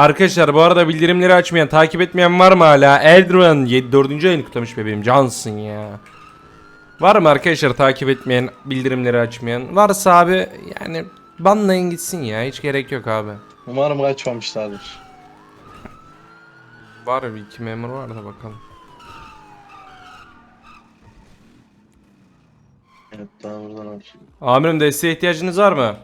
Arkadaşlar bu arada bildirimleri açmayan, takip etmeyen var mı hala? Eldrin 7 4. ayını kutlamış bebeğim. Cansın ya. Var mı arkadaşlar takip etmeyen, bildirimleri açmayan? Varsa abi yani banlayın gitsin ya. Hiç gerek yok abi. Umarım kaçmamışlardır. Var bir iki memur var da bakalım. Evet daha buradan aç. Amirim desteğe ihtiyacınız var mı?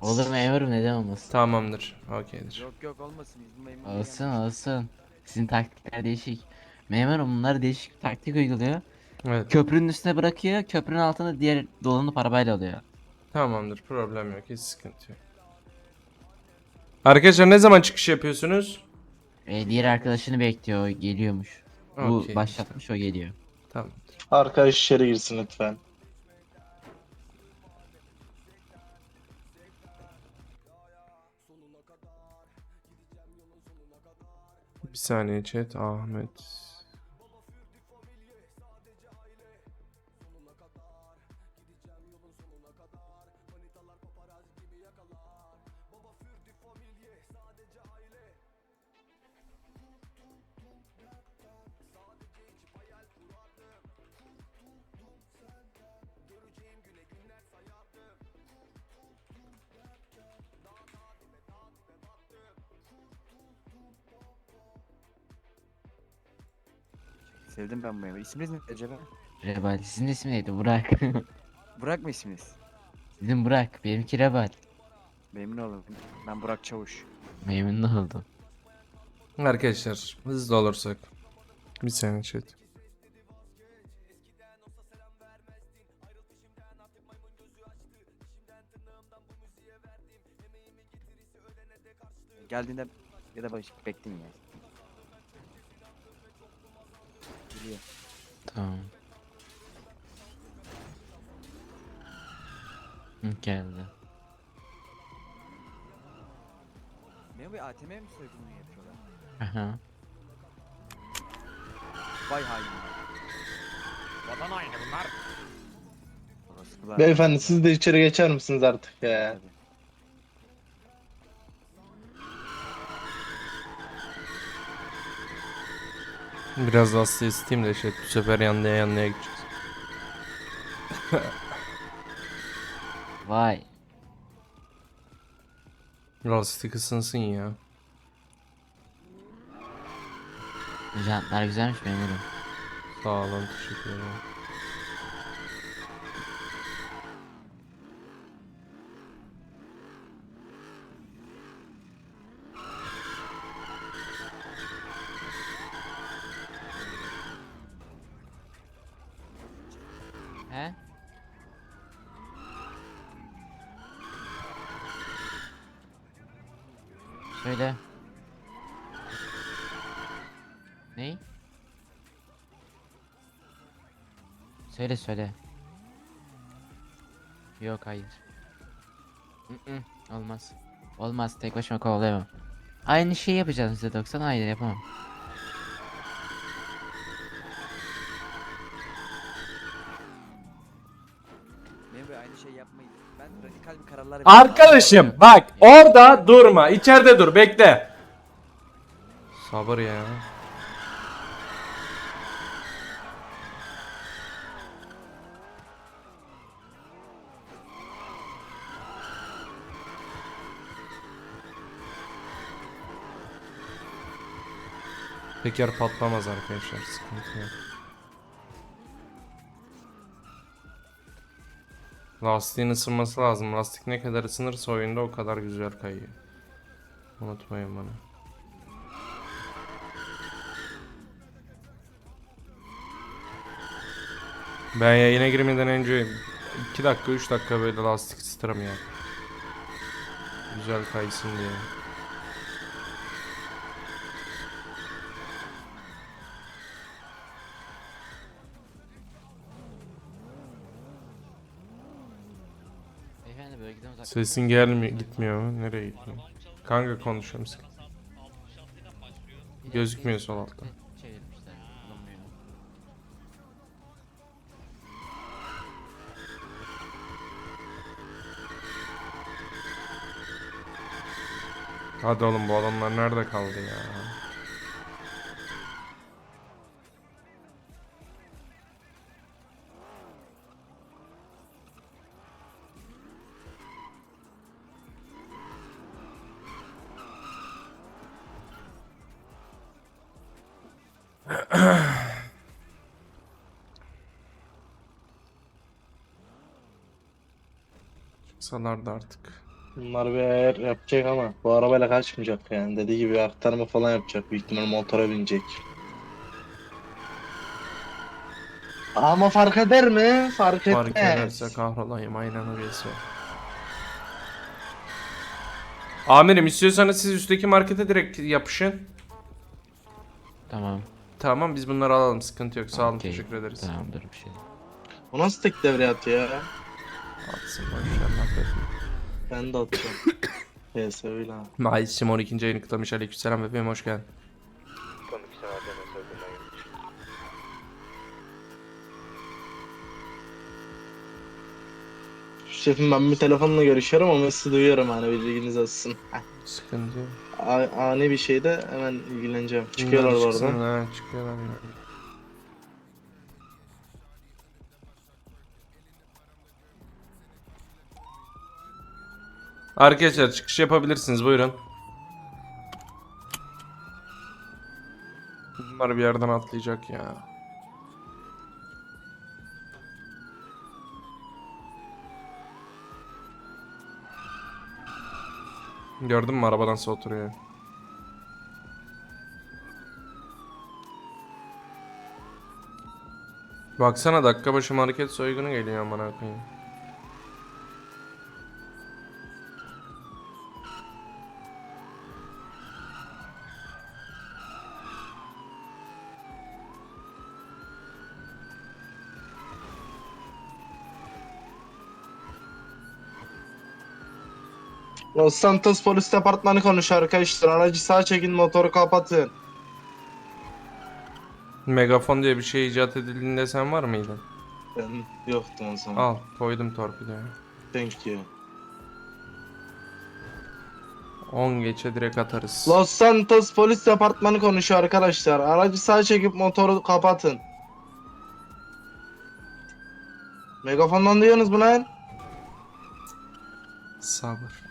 Olur memurum neden olmasın? Tamamdır. Okeydir. Yok yok olmasın bizim memur. Olsun olsun. Sizin taktikler değişik. Memurum bunlar değişik bir taktik uyguluyor. Evet. Köprünün üstüne bırakıyor. Köprünün altında diğer dolanıp arabayla alıyor. Tamamdır. Problem yok. Hiç sıkıntı yok. Arkadaşlar ne zaman çıkış yapıyorsunuz? E, diğer arkadaşını bekliyor. o Geliyormuş. Bu Okey. başlatmış o geliyor. Tamamdır. Arkadaş içeri girsin lütfen. Bir saniye chat. Ahmet. Sevdim ben bu memuru. İsminiz ne acaba? Rebal. Sizin ismi neydi? Burak. Burak mı isminiz? Sizin Burak. Benimki Rebal. Memnun oldum. Ben Burak Çavuş. Memnun oldum. Arkadaşlar hızlı olursak. Bir saniye chat. Geldiğinde ya da baş bekleyin ya. Geliyor. Tamam. Hı, Geldi. Bey ATM mi soygunu yapıyorlar? Aha. Vay hainler. Vatan haini bunlar. Orospular. Beyefendi siz de içeri geçer misiniz artık ya? Tabii. Biraz hasta isteyeyim de chat. Bu sefer yanlıya yanlıya gideceğiz. Vay. Lastik ısınsın ya. Jantlar güzelmiş memurum. Sağ olun. Teşekkür ederim. Söyle. Ney? Söyle söyle. Yok hayır. Mm-mm, olmaz. Olmaz tek başıma kovalayamam. Aynı şeyi yapacağız size 90 hayır yapamam. Bey aynı şey yapmayın. Ben radikal bir kararlar Arkadaşım bak orada durma. İçeride dur bekle. Sabır ya. Teker patlamaz arkadaşlar sıkıntı yok. Lastiğin ısınması lazım. Lastik ne kadar ısınırsa oyunda o kadar güzel kayıyor. Unutmayın bunu. Ben yayına girmeden önce 2 dakika 3 dakika böyle lastik ısıtırım ya. Güzel kaysın diye. Beyefendi bölgeden uzak. Sesin gelmiyor, gitmiyor mu? Nereye gitmiyor? Kanka konuşuyorum sıkı. Gözükmüyor sol altta. Çevirmişler. Bulunmuyor. Hadi oğlum bu adamlar nerede kaldı ya? Çıksalardı artık. Bunlar bir ayar yapacak ama bu arabayla kaçmayacak yani. Dediği gibi aktarma falan yapacak. Büyük ihtimal motora binecek. Ama fark eder mi? Fark etmez. Fark ederse kahrolayım aynen öyleyse. Amirim istiyorsanız siz üstteki markete direkt yapışın. Tamam. Tamam biz bunları alalım sıkıntı yok sağ olun okey. teşekkür ederiz. Tamamdır bir şey. Bu nasıl tek devre atıyor ya? Atsın laf etme. Ben de atacağım. Neyse öyle Simon ikinci ayını kutlamış aleykümselam bebeğim hoş geldin. Şefim ben bir telefonla görüşüyorum ama sizi duyuyorum hani bilginiz olsun. Sıkıntı yok. A- ani bir şeyde hemen ilgileneceğim. Çıkıyorlar Bunlar çıksın, ha, çıkıyorlar. Arkadaşlar çıkış yapabilirsiniz buyurun. Bunlar bir yerden atlayacak ya. Gördün mü arabadan nasıl oturuyor? Baksana dakika başı market soygunu geliyor amına koyayım. Los Santos Polis Departmanı konuşuyor arkadaşlar. Aracı sağa çekin motoru kapatın. Megafon diye bir şey icat edildiğinde sen var mıydın? Ben yoktum o zaman. Al koydum torpidoya. Thank you. 10 geçe direkt atarız. Los Santos Polis Departmanı konuşuyor arkadaşlar. Aracı sağa çekip motoru kapatın. Megafondan duyuyorsunuz mu lan? Sabır.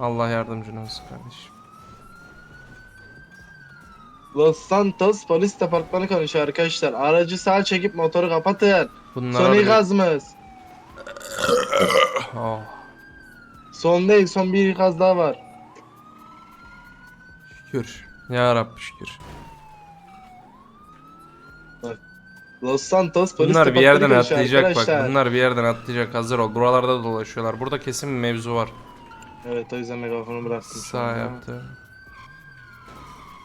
Allah yardımcın olsun kardeşim. Los Santos Polis Departmanı konuşuyor arkadaşlar. Aracı sağa çekip motoru kapatın. Bunlar Son harbi- ikazımız. Oh, Son değil son bir ikaz daha var. şükür. Ya Rabbi şükür. Los Santos Polis Bunlar bir Departmanı yerden konuşuyor atlayacak bak. arkadaşlar. Bunlar bir yerden atlayacak. Hazır ol. Buralarda dolaşıyorlar. Burada kesin bir mevzu var. Evet o yüzden megafonu bıraktım. Sağ yaptı.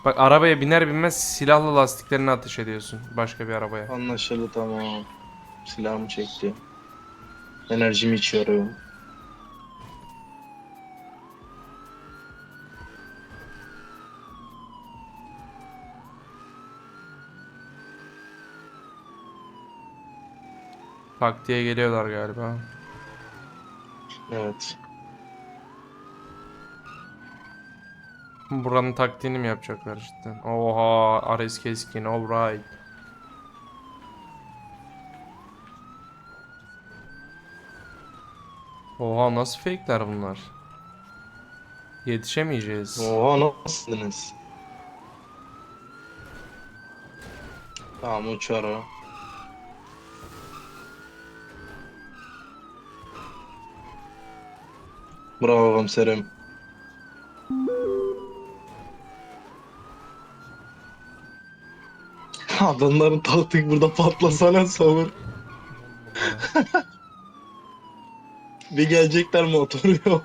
Bak arabaya biner binmez silahlı lastiklerini ateş ediyorsun. Başka bir arabaya. Anlaşıldı tamam. Silahımı çekti. Enerjimi içiyorum. Bak diye geliyorlar galiba. Evet. Buranın taktiğini mi yapacaklar cidden? Oha Ares Keskin alright. Oha nasıl fake'ler bunlar? Yetişemeyeceğiz. Oha nasılsınız? Tamam uçar o. Bravo komiserim. Adamların taktik burada patlasana nasıl olur? Bir gelecekler motoru yok.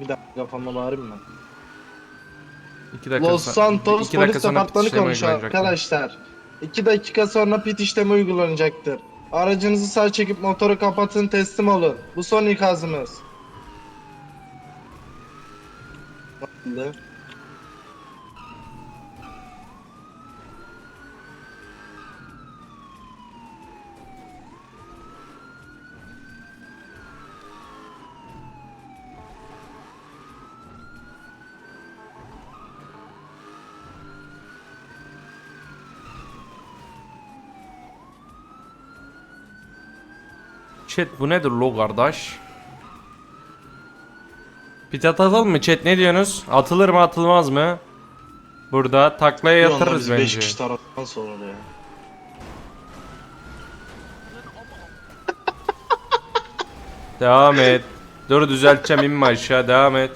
Bir dakika kafamda bağırayım ben. İki dakika Los so- Santos iki dakika Polis sonra Departmanı işlemi konuşuyor uygulanacak. arkadaşlar. 2 dakika sonra pit işlemi uygulanacaktır. Aracınızı sağ çekip motoru kapatın teslim olun. Bu son ikazımız. Nasıldı? Chat bu nedir lo kardeş? Pit atalım mı chat ne diyorsunuz? Atılır mı atılmaz mı? Burada taklaya yatırırız biz 5 bence. kişi taraftan sonra ya. Devam et. Dur düzelteceğim inme aşağı devam et.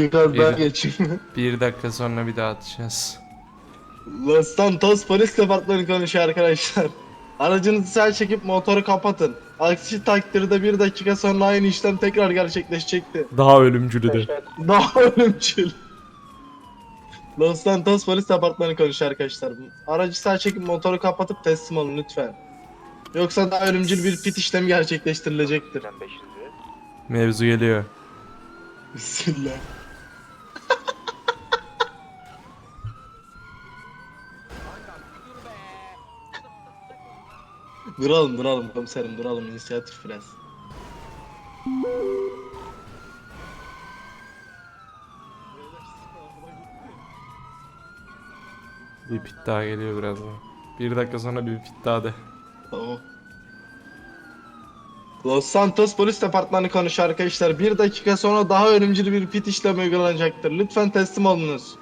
Bir kaz daha Bir- geçeyim. Bir dakika sonra bir daha atacağız. Los Santos polis departmanı konuşuyor arkadaşlar. Aracınızı sağ çekip motoru kapatın. Aksi takdirde bir dakika sonra aynı işlem tekrar gerçekleşecekti. Daha ölümcülü de. Daha ölümcül. Los Santos polis departmanı konuşuyor arkadaşlar. Aracı sağ çekip motoru kapatıp teslim olun lütfen. Yoksa daha ölümcül bir pit işlemi gerçekleştirilecektir. Mevzu geliyor. Bismillah. Duralım duralım komiserim duralım inisiyatif biraz. Bir pit daha geliyor birazdan. Bir dakika sonra bir pit daha de. Tamam. Los Santos Polis Departmanı konuşuyor arkadaşlar. Bir dakika sonra daha ölümcül bir pit işlemi uygulanacaktır. Lütfen teslim olunuz.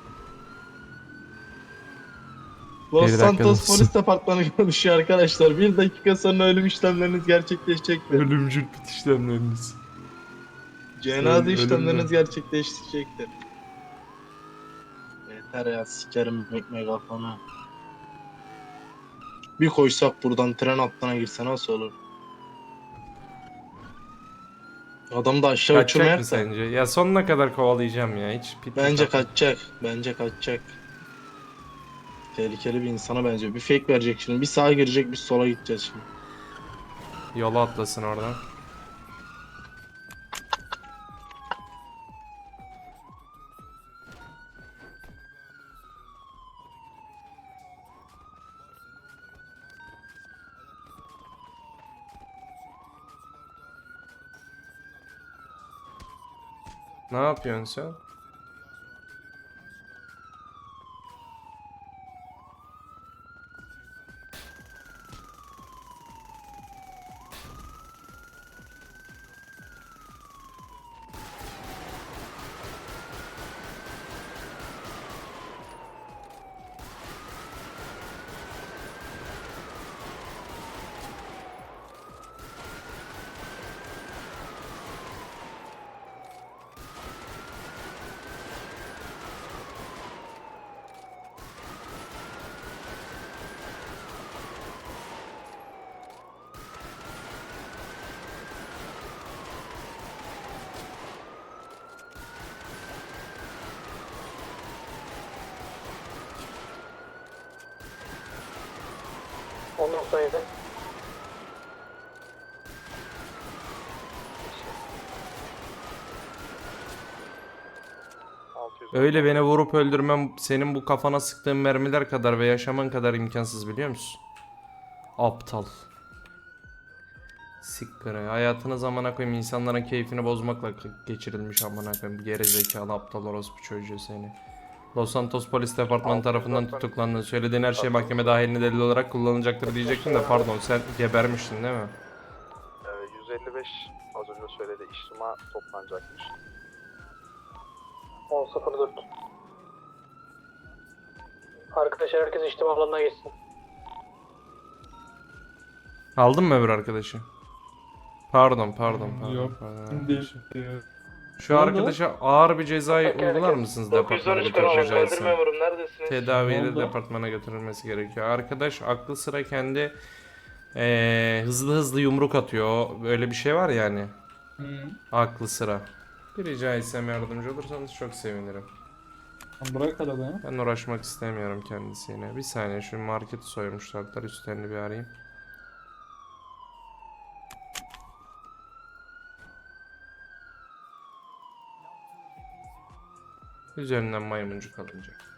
Bir Los dakika Santos. Polis Departmanı konuşuyor arkadaşlar. Bir dakika sonra ölüm işlemleriniz gerçekleşecektir. Ölümcül pit işlemleriniz. Cenaze Ölüm- işlemleriniz ölümden. gerçekleşecektir. Yeter ya sikerim ekmeği kafana. Bir koysak buradan tren hattına girse nasıl olur? Adam da aşağı Kaçacak uçurmaya mı sence? Ya sonuna kadar kovalayacağım ya. Hiç pit Bence kaçacak. Bence kaçacak. Tehlikeli bir insana benziyor. Bir fake verecek şimdi. Bir sağa girecek, bir sola gideceğiz şimdi. Yola atlasın oradan. Ne yapıyorsun sen? Öyle beni vurup öldürmem senin bu kafana sıktığın mermiler kadar ve yaşaman kadar imkansız biliyor musun? Aptal. Sikkara. Hayatını zamana koyayım insanların keyfini bozmakla geçirilmiş amına koyayım. Geri zekalı aptal orospu çocuğu seni. Los Santos Polis Departmanı tarafından tutuklandın. Söylediğin her şey mahkeme dahilinde delil olarak kullanacaktır diyecektim de pardon sen gebermiştin değil mi? Ee, 155 az önce söyledi iştima toplanacakmış. 10.04 Arkadaşlar herkes içtima alanına geçsin. Aldın mı öbür arkadaşı? Pardon pardon pardon. Yok. pardon Değil. Şu arkadaşa ağır bir cezayı Peki, uygular mısınız departmana 913 götürüp konuşuyor. rica Öldür etsem? memurum neredesiniz? Tedaviyle oldu? departmana götürülmesi gerekiyor. Arkadaş aklı sıra kendi eee, hızlı hızlı yumruk atıyor. Böyle bir şey var yani. Hı. Aklı sıra. Bir rica etsem yardımcı olursanız çok sevinirim. Bırak arada. Ben uğraşmak istemiyorum kendisiyle. Bir saniye şu marketi soymuşlar. Üstlerini bir arayayım. Üzerinden maymuncuk alınacak.